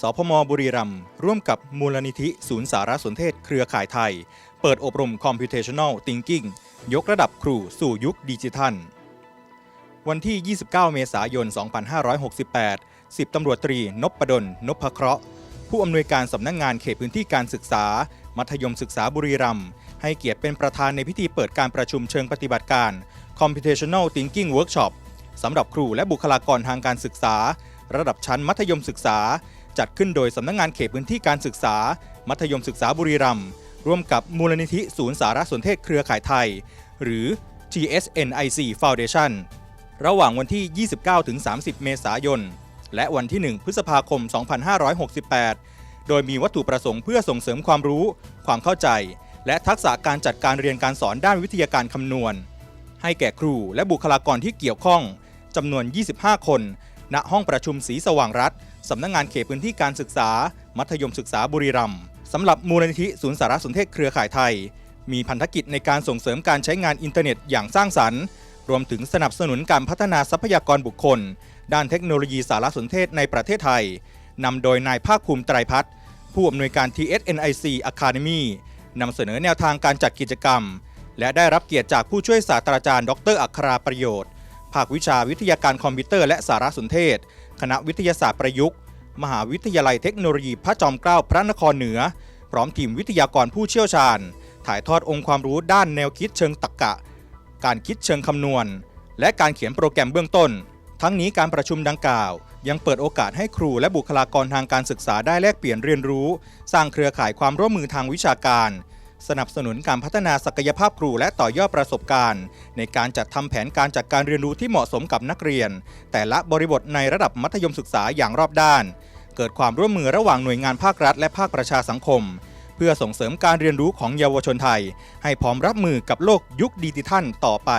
สพมบุรีรัมย์ร่วมกับมูลนิธิศูนย์สารสนเทศเครือข่ายไทย เปิดอบรม Computational Thinking ยกระดับครูสู่ยุคดิจิทัล วันที่ 29 เมษายน 2568 10ตำรวจตรีนพดลนพเคราะห์ ผู้อำนวยการสำนักงงานเขตพื้นที่การศึกษา มัธยมศึกษาบุรีรัมย์ให้เกียรติเป็นประธานในพิธีเปิดการประชุมเชิงปฏิบัติการ Computational Thinking Workshop สำหรับครูและบุคลากรทางการศึกษา ระดับชั้นมัธยมศึกษา จัดขึ้นโดยสำนักงงานเขตพื้นที่การศึกษา มัธยมศึกษาบุรีรัมย์ร่วมกับมูลนิธิศูนย์สารสนเทศเครือข่ายไทย หรือ TSNIC Foundation ระหว่างวันที่ 29-30 เมษายน และวันที่ 1 พฤษภาคม 2568 โดยมีวัตถุประสงค์เพื่อส่งเสริมความรู้ ความเข้าใจ และทักษะการจัดการเรียนการสอนด้านวิทยาการคำนวณ ให้แก่ครูและบุคลากรที่เกี่ยวข้องจำนวน 25 คน ณ ห้องประชุมศรีสว่างรัฐ สำนักงงานเขตพื้นที่การศึกษา มัธยมศึกษาบุรีรัมย์สำหรับมูลนิธิศูนย์สารสนเทศเครือข่ายไทย มีพันธกิจในการส่งเสริมการใช้งานอินเทอร์เน็ตอย่างสร้างสรรค์ รวมถึงสนับสนุนการพัฒนาทรัพยากรบุคคล ด้านเทคโนโลยีสารสนเทศในประเทศไทยนำโดยนายภาคภูมิไตรพัฒน์ผู้อำนวยการ TSNIC Academy นำเสนอแนวทางการจัดกิจกรรม และได้รับเกียรติจากผู้ช่วยศาสตราจารย์ ดรอัคราประโยชน์ ภาควิชาวิทยาการคอมพิวเตอร์และสารสนเทศ คณะวิทยาศาสตร์ประยุกต์ มหาวิทยาลัยเทคโนโลยีพระจอมเกล้าพระนครเหนือ พร้อมทีมวิทยากรผู้เชี่ยวชาญ ถ่ายทอดองค์ความรู้ด้านแนวคิดเชิงตรรกะการคิดเชิงคำนวณ และการเขียนโปรแกรมเบื้องต้น ทั้งนี้การประชุมดังกล่าว ยังเปิดโอกาสให้ครูและบุคลากรทางการศึกษาได้แลกเปลี่ยนเรียนรู้ สร้างเครือข่ายความร่วมมือทางวิชาการ สนับสนุนการพัฒนาศักยภาพครูและต่อยอดประสบการณ์ ในการจัดทำแผนการจัดการเรียนรู้ที่เหมาะสมกับนักเรียน แต่ละบริบทในระดับมัธยมศึกษาอย่างรอบด้าน เกิดความร่วมมือระหว่างหน่วยงานภาครัฐและภาคประชาสังคม เพื่อส่งเสริมการเรียนรู้ของเยาวชนไทย ให้พร้อมรับมือกับโลกยุคดิจิทัลต่อไป